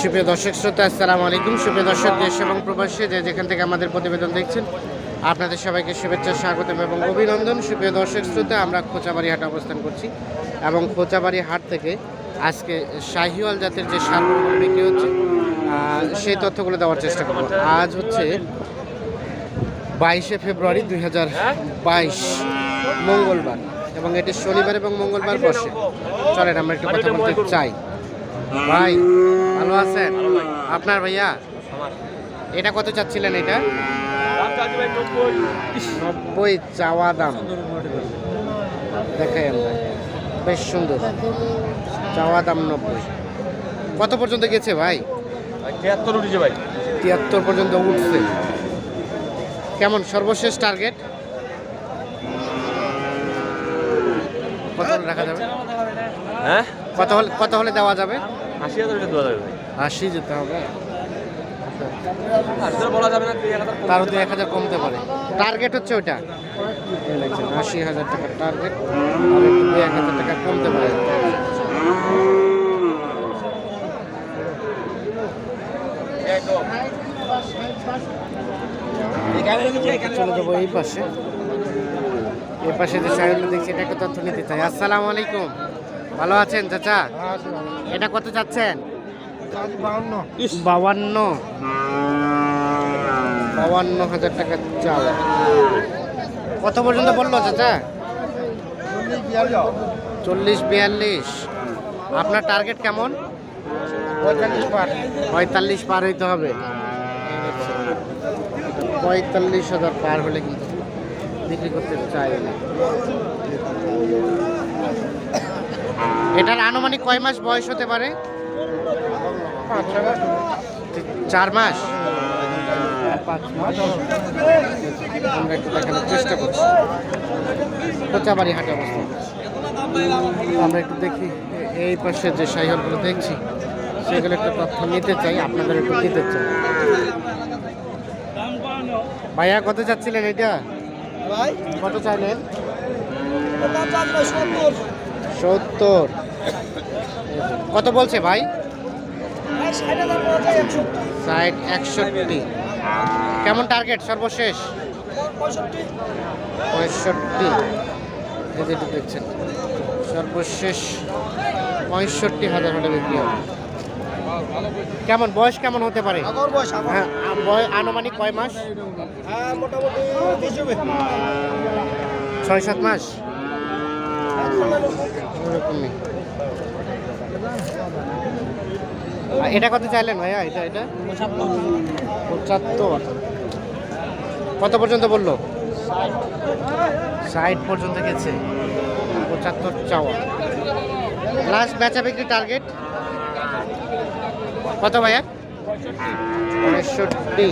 সুপ্রিয় দর্শক শ্রোতা, আসসালামু আলাইকুম। সুপ্রিয় দর্শক, দেশ এবং প্রবাসী যে যেখান থেকে আমাদের প্রতিবেদন দেখছেন, আপনাদের সবাইকে শুভেচ্ছা, স্বাগতম এবং অভিনন্দন। সুপ্রিয় দর্শক শ্রোতা, আমরা খোঁচাবাড়ি হাট অবস্থান করছি এবং খোঁচাবাড়ি হাট থেকে আজকে শাহিওয়াল জাতের যে সারগুলো বিক্রি হচ্ছে সেই তথ্যগুলো দেওয়ার চেষ্টা করব। আজ হচ্ছে বাইশে ফেব্রুয়ারি দুই হাজার বাইশ, মঙ্গলবার এবং এটি শনিবার এবং মঙ্গলবার বসে। চলেন, আমরা একটু কথা বলতে চাই। ভাই ভালো আছেন? আপনার ভাইয়া? এটা কত চাচ্ছিলেন এটা? নব্বই। চাওয়া দাম। দেখাই আমরা। বেশ সুন্দর। চাওয়া দাম নব্বই। কত পর্যন্ত গেছে ভাই? তিয়াত্তর উঠেছে ভাই। তিয়াত্তর পর্যন্ত উঠছে। কেমন সর্বশেষ টার্গেট কত রাখা যাবে? হ্যাঁ? কত হলে কত হলে দেওয়া যাবে? আশি হাজার দেওয়া যাবে আশি যেতে হবে। বলা যাবে না তারও দুই এক হাজার কমতে পারে। টার্গেট হচ্ছে ওইটা। আশি হাজার টাকার টার্গেট দুই এক হাজার টাকা কমতে পারে। চলে যাব এই পাশে। এই পাশে যে সাইডটা দেখছি এটা একটা তথ্য নিতে চাই। আসসালামু আলাইকুম। ভালো আছেন চাচা? এটা কত চাচ্ছেন? বাউান্ন। বাউান্ন হাজার টাকা চাল কত পর্যন্ত বলল চাচা? চল্লিশ বিয়াল্লিশ। আপনার টার্গেট কেমন? পঁয়তাল্লিশ পার। পঁয়তাল্লিশ পার হইতে হবে। পঁয়তাল্লিশ হাজার পার হলে কিন্তু বিক্রি করতে চাই না। এটার আনুমানিক কয় মাস বয়স হতে পারে? চার মাস? আমরা একটু দেখানোর চেষ্টা করছি। কোচাবাড়ি হাটে অবস্থা। আমরা একটু দেখি এই পাশে যে সাইকেলগুলো দেখছি সেগুলো একটু তথ্য নিতে চাই আপনাদের একটু দিতে চাই। ভাইয়া কত চাচ্ছিলেন এটা? ভাই? কত চাইলেন? সত্তর। কত বলছে ভাই? ষাট একশো একষট্টি। কেমন টার্গেট সর্বশেষ? পঁয়ষট্টি। পঁয়ষট্টি দেখছেন। সর্বশেষ পঁয়ষট্টি হাজার হলে বিক্রি হবে। কেমন? বয়স কেমন হতে পারে? হ্যাঁ আনুমানিক কয় মাস? হ্যাঁ ছয় সাত মাস? এটা কত চাইলেন ভাইয়া? এটা এটা? পঁচাত্তর। কত পর্যন্ত বলল? ষাট পর্যন্ত গেছে। পঁচাত্তর চাওয়া। লাস্ট বেচা বিক্রি টার্গেট কত ভাইয়া? পঁয়ষট্টি।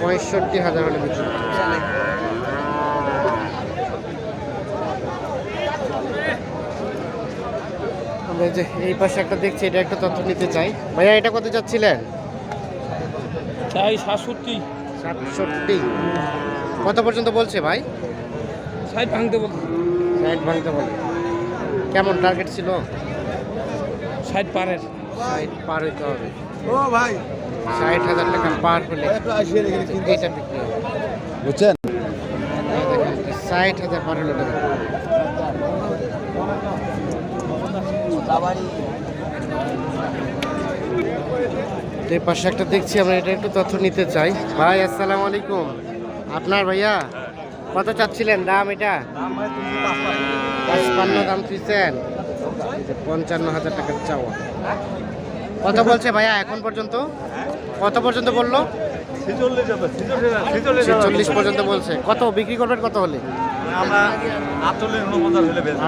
পঁয়ষট্টি হাজার হলে বিক্রি করতে হবে। আমরা যে এই পাশে একটা দেখছি এটা একটা তথ্য নিতে চাই। ভাইয়া এটা কত চাচ্ছিলেন? চাই সাতষট্টি। সাতষট্টি। কত পর্যন্ত বলছে ভাই? ষাট ভাঙতে বল ষাট ভাঙতে বলে। কেমন টার্গেট ছিল? ষাট পারের। ষাট পার হইতে হবে। ও ভাই। ষাট হাজার টাকা পার হলে আসিয়ে বিক্রি হবে। বুঝছেন? ষাট হাজার পার হলে এটা এই পাশে একটা দেখছি আমরা এটা একটু তথ্য নিতে চাই। ভাই আসসালামু আলাইকুম। আপনার ভাইয়া কত চাচ্ছিলেন? দাম এটা? পাঁচপান্ন দাম দিচ্ছেন পঞ্চান্ন হাজার টাকার চাওয়া। কত বলছে ভাইয়া এখন পর্যন্ত? কত পর্যন্ত বলল? ছিচল্লিশ চল্লিশ পর্যন্ত বলছে। কত বিক্রি করবেন কত হলে? আমরা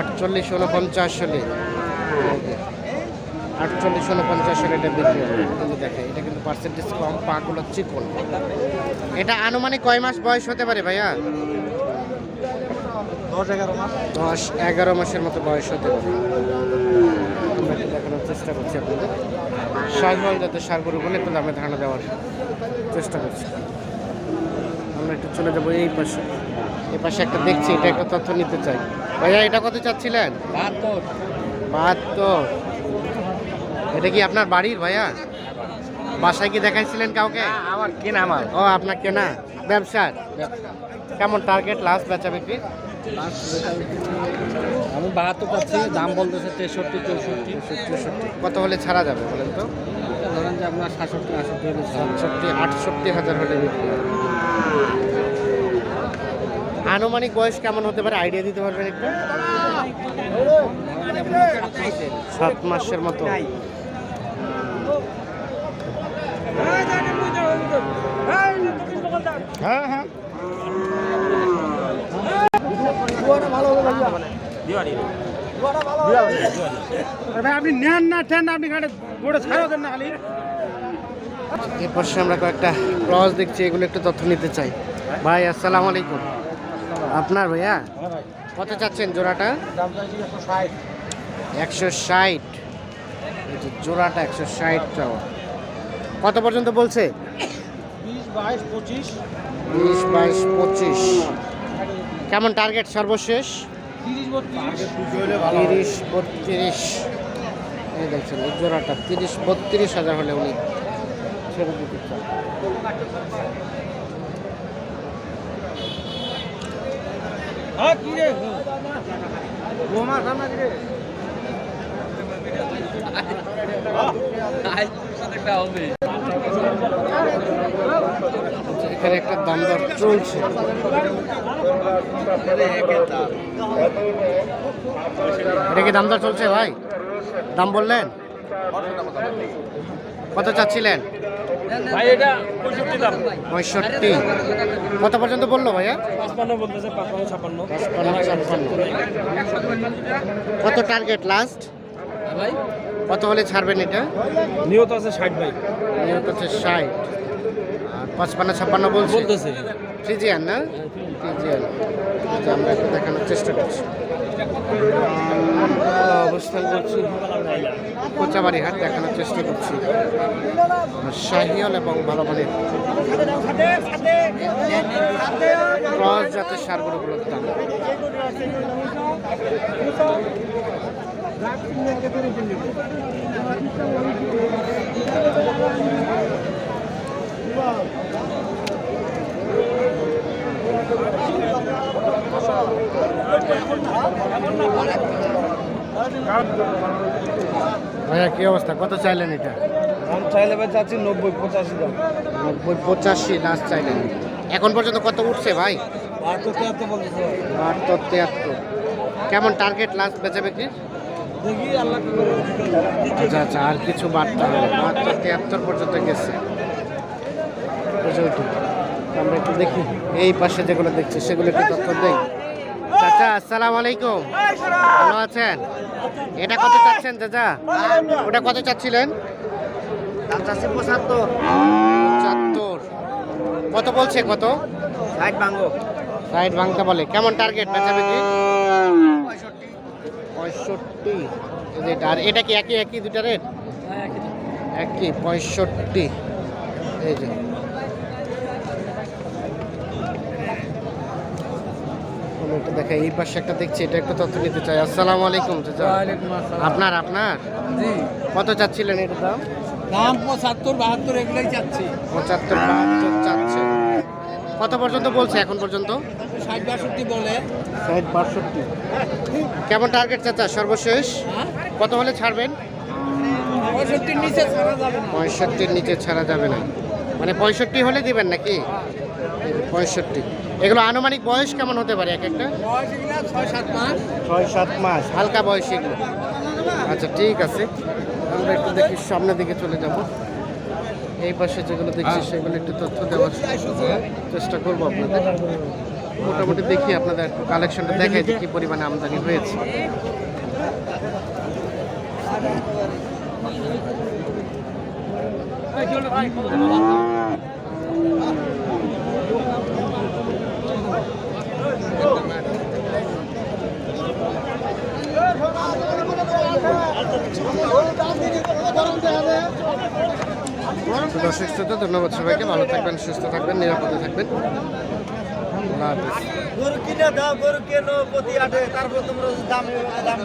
আটচল্লিশ উনপঞ্চাশ হলে। আটচল্লিশ হলে আটচল্লিশ এটা বিক্রি হবে। যে দেখে এটা কিন্তু পার্সেন্টেজ কম পাগুলো চিকন। এটা আনুমানিক কয় মাস বয়স হতে পারে ভাইয়া? দশ এগারো মাসের মতো বয়স হতে পারে। দেখানোর চেষ্টা করছি আপনাদের। সাইহল যাতে সার গরু বলে একটু দামে ধারণা দেওয়ার চেষ্টা করছি। আমরা একটু চলে যাব এই পাশে। এই পাশে একটা দেখছি এটা একটা তথ্য নিতে চাই। ভাইয়া এটা কত চাচ্ছিলেন? বাহাত্তর। বাহাত্তর। এটা কি আপনার বাড়ির ভাইয়া? বাসায় কি দেখাইছিলেন কাউকে? আমার কেনা আমার ও আপনার কেনা? ব্যবসার? কেমন টার্গেট লাস্ট বেচা বিক্রি? আমি বাহাত্তর পাচ্ছি দাম বলতেছে তেষট্টি চৌষট্টি। কত হলে ছাড়া যাবে বলেন তো? ধরেন যে আপনার সাতষট্টি হলে সাতষট্টি আটষট্টি হাজার হলে বিক্রি আনুমানিক বয়স কেমন হতে পারে? আইডিয়া দিতে পারবেন একটু? সাত মাসের মতো। হ্যাঁ হ্যাঁ। ভাই আপনি নেন না ঠেন না আপনি গাড়ি গোড়ে ছাড়া দেন না খালি? এর পাশে আমরা কয়েকটা ক্রস দেখছি এগুলো একটু তথ্য নিতে চাই। ভাই আসসালামু আলাইকুম। আপনার ভাইয়া? কত চাচ্ছেন জোড়াটা? দাম চাইছি একশো ষাট। একশো ষাট। এই যে জোড়াটা একশো ষাট চাওয়া কত পর্যন্ত বলছে? বিশ বাইশ পঁচিশ। বিশ বাইশ পঁচিশ। কেমন টার্গেট সর্বশেষ? তিরিশ বত্রিশ। এই দেখছেন এই জোড়াটা তিরিশ বত্রিশ হাজার হলে উনি ছেড়ে দিতে চান। হ্যাঁ রে? কি রে? এখানে একটা দাম দর চলছে। এটা কি দাম দর চলছে ভাই? দাম বললেন? কত চাচ্ছিলেন? ভাই এটা পঁয়ষট্টি দাম। পঁয়ষট্টি। কত পর্যন্ত বলল ভাইয়া? পাঁচপান্ন বলতেছে পাঁচপান্ন ছাপ্পান্ন। পাঁচপান্ন, ছাপ্পান্ন। কত টার্গেট লাস্ট ভাই কত হলে ছাড়বেন এটা? নিয়ত আছে ষাট ভাই। নিয়ত হচ্ছে ষাট। আর পাঁচপান্ন ছাপ্পান্ন বলছে? বলতেছে। ফ্রিজিয়ান না? ফ্রিজিয়ান। এটা আমরা একটু দেখানোর চেষ্টা করছি। অবস্থান করছি কোচাবাড়ি হাট দেখানোর চেষ্টা করছি। শাহিয়াল এবং ভালো মানের ক্রস জাতের সারগুলোগুলোর দাম। ভাইয়া কি অবস্থা? কত চাইলেন এটা? দাম চাইলে ভাই চাচ্ছি নব্বই পঁচাশি দাম। নব্বই পঁচাশি লাস্ট চাইলেন। এখন পর্যন্ত কত উঠছে ভাই? বাহাত্তর তিয়াত্তর বাহাত্তর তিয়াত্তর কেমন টার্গেট লাস্ট বেচা বিক্রির? আচ্ছা আচ্ছা আর কিছু বাড়তে হবে বাহাত্তর তিয়াত্তর পর্যন্ত গেছে। আমরা একটু দেখি। এই পাশে যেগুলো দেখছি সেগুলো একটু তথ্য দেই। চাচা আসসালামু আলাইকুম। ভালো আছেন? এটা কত চাচ্ছেন চাচা? ওটা কত চাচ্ছিলেন? চাচ্ছি পঁচাত্তর। পঁচাত্তর। কত বলছে কত? ষাট ভাঙ্গো সাইড ভাঙতে বলে। কেমন টার্গেট বেচা বিক্রি পঁয়ষট্টি। এই যে এটা। আর এটা কি একই একই দুটা রেট? একই পঁয়ষট্টি। এই যে। এই পাশে একটা দেখছি এটা একটু তথ্য নিতে চাই। আসসালামু আলাইকুম আপনার আপনার? জি। কত চাচ্ছিলেন এটার দাম? দাম পঁচাত্তর বাহাত্তর এগুলোই চাচ্ছি। পঁচাত্তর বাহাত্তর চাচ্ছে। কত পর্যন্ত বলছে এখন পর্যন্ত? ষাট বাষট্টি বলে। ষাট বাষট্টি। কেমন টার্গেট চাচা? সর্বশেষ? হ্যাঁ। কত হলে ছাড়বেন? পঁয়ষট্টির নিচে ছাড়া যাবে না। পঁয়ষট্টির নিচে ছাড়া যাবে না। মানে পঁয়ষট্টি হলে দিবেন নাকি? পঁয়ষট্টি। এগুলো আনুমানিক বয়স কেমন হতে পারে এক একটা? ছয় সাত মাস। ছয় সাত মাস। হালকা বয়স এগুলো। আচ্ছা ঠিক আছে। আমরা একটু দেখি সামনের দিকে চলে যাব। এই পাশে যেগুলো দেখছি সেগুলো একটু তথ্য দেওয়ার চেষ্টা করব আপনাদের। মোটামুটি দেখি আপনাদের একটু কালেকশনটা দেখাই যে কী পরিমাণে আমদানি হয়েছে। দর্শক শ্রোতা, ধন্যবাদ সবাইকে। ভালো থাকবেন, সুস্থ থাকবেন, নিরাপদে থাকবেন। আল্লাহ গরু কিনে দাও গরু কেন প্রতি আটে তারপর তোমরা দাম দাম